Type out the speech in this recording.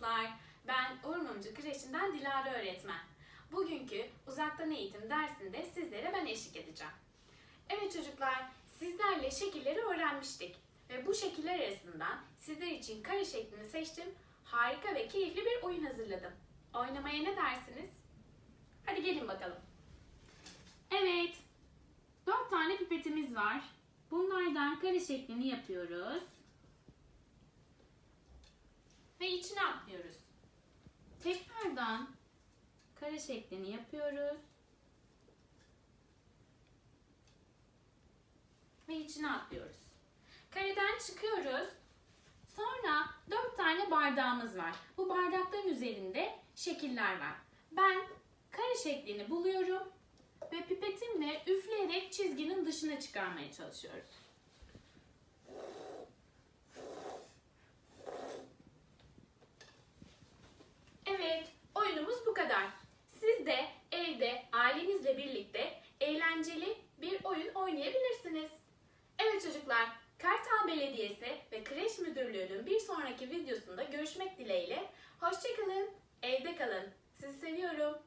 çocuklar. Ben Uğur Mumcu Kreşi'nden Dilara öğretmen. Bugünkü uzaktan eğitim dersinde sizlere ben eşlik edeceğim. Evet çocuklar, sizlerle şekilleri öğrenmiştik. Ve bu şekiller arasından sizler için kare şeklini seçtim. Harika ve keyifli bir oyun hazırladım. Oynamaya ne dersiniz? Hadi gelin bakalım. Evet, dört tane pipetimiz var. Bunlardan kare şeklini yapıyoruz. Atlıyoruz. Tekrardan kare şeklini yapıyoruz. Ve içine atlıyoruz. Kareden çıkıyoruz. Sonra dört tane bardağımız var. Bu bardakların üzerinde şekiller var. Ben kare şeklini buluyorum ve pipetimle üfleyerek çizginin dışına çıkarmaya çalışıyorum. Eğlenceli bir oyun oynayabilirsiniz. Evet çocuklar, Kartal Belediyesi ve Kreş Müdürlüğü'nün bir sonraki videosunda görüşmek dileğiyle. Hoşçakalın, evde kalın. Sizi seviyorum.